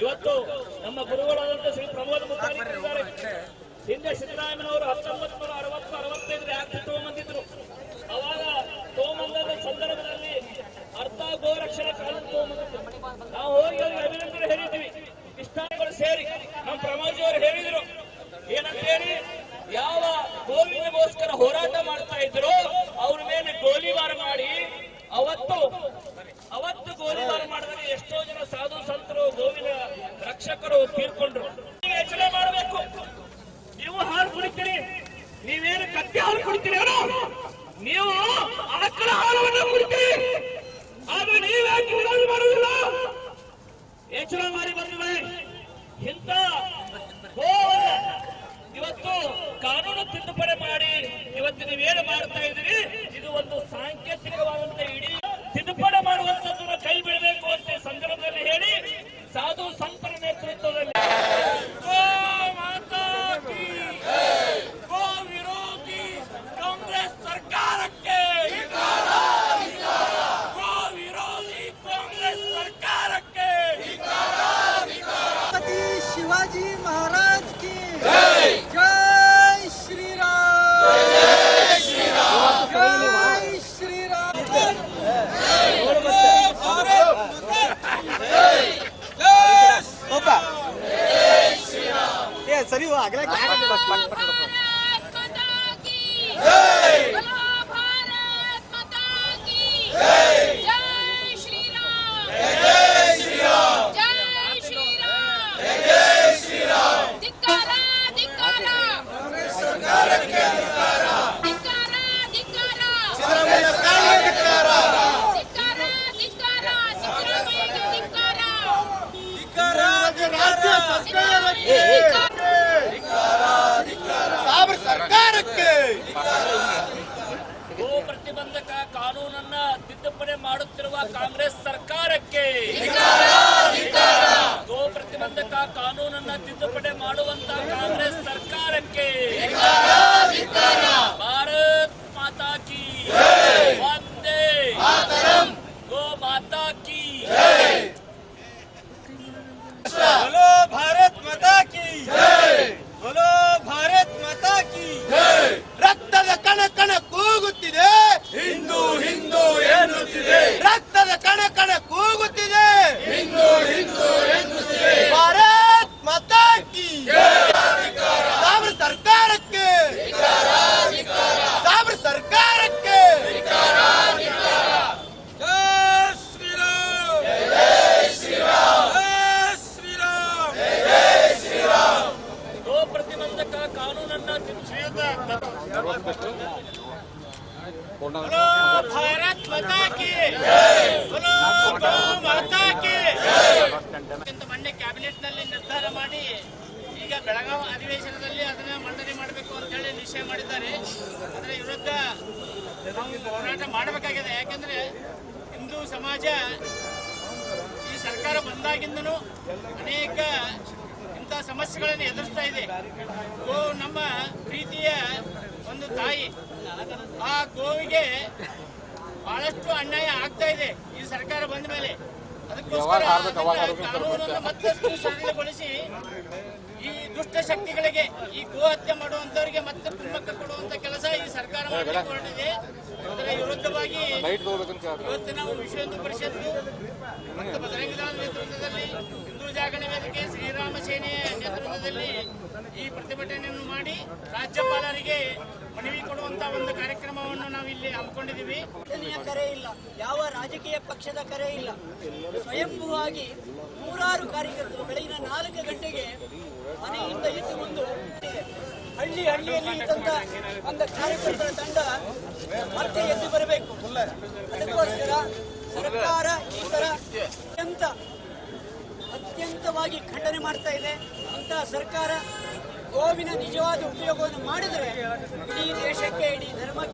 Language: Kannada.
ಇವತ್ತು ನಮ್ಮ ಗುರುಗಳಾದಂತ ಶ್ರೀ ಪ್ರಮೋದ್ ಮುತಾಲಿಕ್ ಹಿಂದೆ ಸಿದ್ದರಾಮಯ್ಯನವರು ಹತ್ತೊಂಬತ್ತು ನೂರ ಅರವತ್ತು ಅರವತ್ತೈದು ಯಾಕೆ ತಗೊಂಬಂದಿದ್ರು ಅವತ್ತು ಗೋಲಿಬಾರ್ ಮಾಡಿದ್ರೆ ಎಷ್ಟೋ ಜನ ಸಾಧು ಸಂತರು, ಗೋವಿನ ರಕ್ಷಕರು ತೀರ್ಕೊಂಡ್ರು. ಎಚ್ಚರ ಮಾಡಬೇಕು. ನೀವು ಹಾಲು ಕುಡಿತೀರಿ, ನೀವೇನು ಕತ್ತಿ ಹಾಲು ಕುಡಿತೀರಿ ನೀವು ಆಕಳ ಹಾಲವನ್ನು ಕುಡಿತೀರಿ. ಆದ್ರೆ ನೀವ್ಯಾಕೆ ಮಾಡುವುದಿಲ್ಲ? ಎಚ್ಚರ ಮಾಡಿ. ក៏បាត់បាត់ Okay. ಮೊನ್ನೆ ಕ್ಯಾಬಿನೆಟ್ನಲ್ಲಿ ನಿರ್ಧಾರ ಮಾಡಿ ಈಗ ಬೆಳಗಾವಿ ಅಧಿವೇಶನದಲ್ಲಿ ಅದನ್ನ ಮಂಡನೆ ಮಾಡಬೇಕು ಅಂತ ಹೇಳಿ ನಿಶ್ಚಯ ಮಾಡಿದ್ದಾರೆ. ಅದರ ವಿರುದ್ಧ ಹೋರಾಟ ಮಾಡಬೇಕಾಗಿದೆ. ಯಾಕಂದ್ರೆ ಹಿಂದೂ ಸಮಾಜ ಈ ಸರ್ಕಾರ ಬಂದಾಗಿಂದನು ಅನೇಕ ಇಂಥ ಸಮಸ್ಯೆಗಳನ್ನು ಎದುರಿಸ್ತಾ ಇದೆ. ಗೋ ನಮ್ಮ ಪ್ರೀತಿಯ ಒಂದು ತಾಯಿ ಆ ಗೋವಿಗೆ ಬಹಳಷ್ಟು ಅನ್ಯಾಯ ಆಗ್ತಾ ಇದೆ ಈ ಸರ್ಕಾರ ಬಂದ ಮೇಲೆ. ಅದಕ್ಕೋಸ್ಕರ ಕಾನೂನನ್ನು ಮತ್ತಷ್ಟು ಸರಳಗೊಳಿಸಿ ಈ ದುಷ್ಟ ಶಕ್ತಿಗಳಿಗೆ ಈ ಗೋ ಹತ್ಯೆ ಮಾಡುವಂತವರಿಗೆ ಮತ್ತೆ ಕುಮ್ಮಕ್ಕ ಕೊಡುವಂತ ಕೆಲಸ ಈ ಸರ್ಕಾರ ಮಾಡಲಿಕ್ಕೆ ಹೊರಟಿದೆ ಅದರ ವಿರುದ್ಧವಾಗಿ ಇವತ್ತು ನಾವು ವಿಶ್ವ ಹಿಂದೂ ಪರಿಷತ್ ಮತ್ತು ಬಜರಂಗ ನೇತೃತ್ವದಲ್ಲಿ ಹಿಂದೂ ಜಾಗರಣ ವೇದಿಕೆ ಶ್ರೀರಾಮ ಸೇನೆಯ ನೇತೃತ್ವದಲ್ಲಿ ಈ ಪ್ರತಿಭಟನೆಯನ್ನು ಮಾಡಿ ರಾಜ್ಯಪಾಲರಿಗೆ ಮನವಿ ಕೊಡುವಂತ ಒಂದು ಕಾರ್ಯಕ್ರಮವನ್ನು ನಾವು ಇಲ್ಲಿ ಹಮ್ಮಿಕೊಂಡಿದ್ದೀವಿ ಕರೆ ಇಲ್ಲ. ಯಾವ ರಾಜಕೀಯ ಪಕ್ಷದ ಕರೆ ಇಲ್ಲ. ಸ್ವಯಂಭೂವಾಗಿ ನೂರಾರು ಕಾರ್ಯಕರ್ತರು ಬೆಳಗಿನ ನಾಲ್ಕು ಗಂಟೆಗೆ ಮನೆಯಿಂದ ಎದ್ದು ಬಂದು ಹಳ್ಳಿ ಹಳ್ಳಿಯಲ್ಲಿ ಇದ್ದಂತ ಒಂದು ಕಾರ್ಯಕರ್ತರ ತಂಡ ಮತ್ತೆ ಎದ್ದು ಬರಬೇಕು. ಅದಕ್ಕೋಸ್ಕರ ಸರ್ಕಾರ ಈ ತರ ಅತ್ಯಂತ ಅತ್ಯಂತವಾಗಿ ಖಂಡನೆ ಮಾಡ್ತಾ ಇದೆ. ಅಂತ ಸರ್ಕಾರ ಗೋವಿನ ನಿಜವಾದ ಉಪಯೋಗವನ್ನು ಮಾಡಿದರೆ ಇಡೀ ದೇಶಕ್ಕೆ ಇಡೀ ಧರ್ಮಕ್ಕೆ